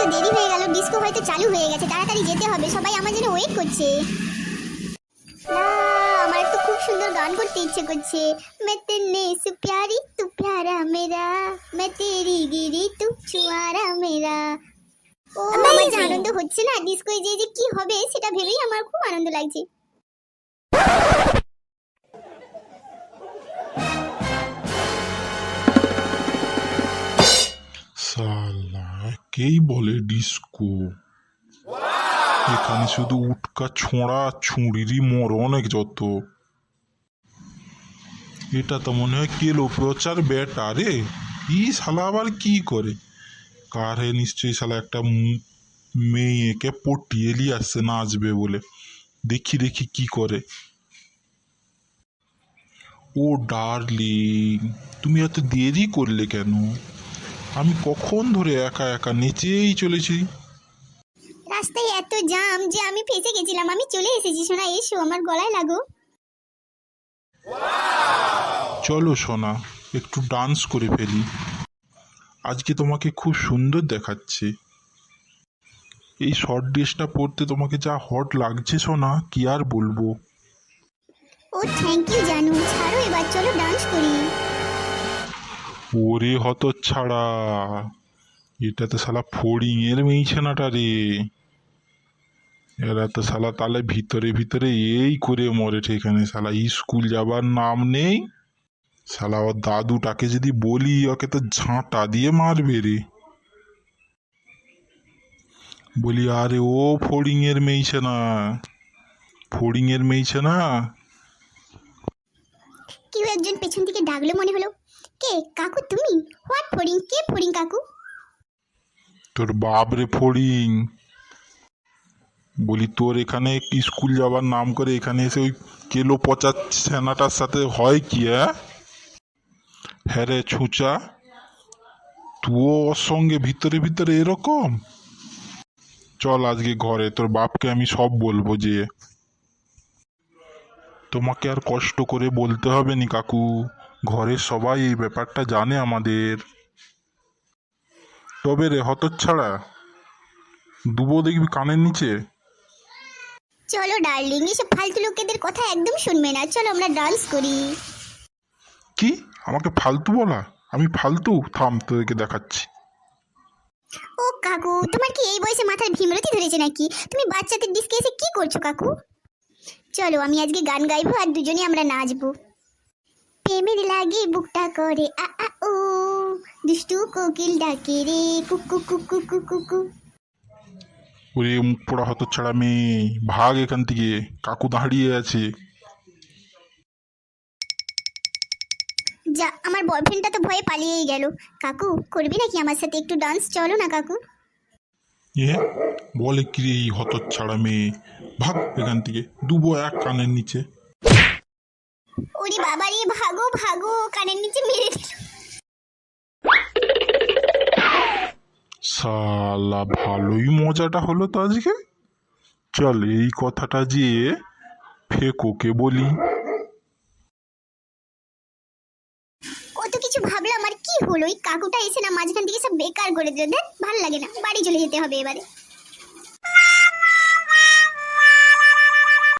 আসতে দেরি হয়ে গেল ডিস্কো হয়তো চালু হয়ে গেছে তাড়াতাড়ি যেতে হবে সবাই আমার জন্য ওয়েট করছে। আমার তো খুব সুন্দর গান করতে ইচ্ছে করছে। মে তেনে সু প্যারি তু প্যারা মেরা মে তেরি গিরি তু চুয়ারা মেরা। ও আমার আনন্দ হচ্ছে না ডিস্কো যে যে কি হবে সেটা ভেবেই আমার খুব আনন্দ লাগছে। সাল কেই বলে ডিস্কো। এখানে শুধু উটকা ছোঁড়া ছুঁড়িরই মরণ এক যত। এটা তো মনে হয় কেলো প্রচার বেটা রে। ই শালা আবার কি করে? কার কারে নিশ্চয়ই শালা একটা মেয়েকে পটিয়ে নিয়ে আসছে নাচবে বলে। দেখি দেখি কি করে। ও ডার্লিং, তুমি এত দেরি করলে কেন? আমি কখন ধরে একা একা নেচেই চলেছি? রাস্তায় এত জাম যে আমি ফেসে গেছিলাম। আমি চলে এসেছি সোনা এসো আমার গলায় লাগো। চলো সোনা একটু ডান্স করে ফেলি। আজকে তোমাকে খুব সুন্দর দেখাচ্ছে। এই শর্ট ড্রেসটা পরতে তোমাকে যা হট লাগছে সোনা কি আর বলব? ও থ্যাংক ইউ জানু। ছাড়ো এবার চলো ডান্স করি। ওরে হত ছাড়া। এটা তো শালা ফড়িং এর মেইছেনাটা রে। এরা তো শালা তাহলে ভিতরে ভিতরে এই করে মরে এখানে। শালা স্কুল যাবার নাম নেই। শালা ওর দাদুটাকে যদি বলি, ওকে তো ঝাঁটা দিয়ে মারবে রে। বলি, আরে ও ফড়িং এর মেইছে না ফড়িং এর মেইছে না কেউ একজন পেছন থেকে ডাকলো মনে হলো, কে? কাকু তুমি? হোয়াট ফড়িং? কে ফড়িং কাকু? তোর বাপরে ফড়িং। বলি, তোর এখানে স্কুল যাবার নাম করে এখানে এসে ওই কেলো পচা ছানাটার সাথে হয় কি হ্যাঁ রে ছুঁচা তুও ওর সঙ্গে ভিতরে ভিতরে এরকম? চল আজকে ঘরে, তোর বাপকে আমি সব বলব যে তোমাকে আর কষ্ট করে বলতে হবে নি কাকু। ঘরের সবাই এই ব্যাপারটা জানে আমাদের। তবে রে হতচ্ছাড়া দুবো দেখবি কানের নিচে? চলো ডার্লিং এসব ফালতু লোকেদের কথা একদম শুনবে না। চলো আমরা ডান্স করি। কি? আমাকে ফালতু বলা? আমি ফালতু? থাম তোদেরকে দেখাচ্ছি। ও কাকু তোমার কি এই বয়সে মাথার ভীমরতি ধরেছে নাকি? তুমি বাচ্চাদের ডিস্কে এসে কি করছ কাকু? চলো আমি আজকে গান গাইবো আর দুজনে আমরা নাচবো। প্রেমের লাগে বুকটা করে আ আ ও দুষ্টু কোকিল ডাকে রে কুকু কুকু কুকু কু ওরে মুখ পোড়া হতচ্ছাড়া মেয়ে ভাগ এখান থেকে কাকু দাঁড়িয়ে আছে। যা আমার বয়ফ্রেন্ডটা তো ভয়ে পালিয়েই গেল। কাকু করবি নাকি আমার সাথে একটু ডান্স চলো না কাকু। এ বলে কি এই হতচ্ছাড়া মেয়ে ভাগ এখান থেকে দুবো এক কানের নিচে ওরে বাবা রে ভাগো ভাগো কানের নিচে মেরে দিল সালা ভালোই মজাটা হলো তো আজকে চল এই কথাটা যে ফেকোকে বলি কত কিছু ভাবলাম আর কি হলো ওই কাকুটা এসে না মাঝখান থেকে সব বেকার করে দিল। দেখ, ভালো লাগে না। বাড়ি চলে যেতে হবে এবারে।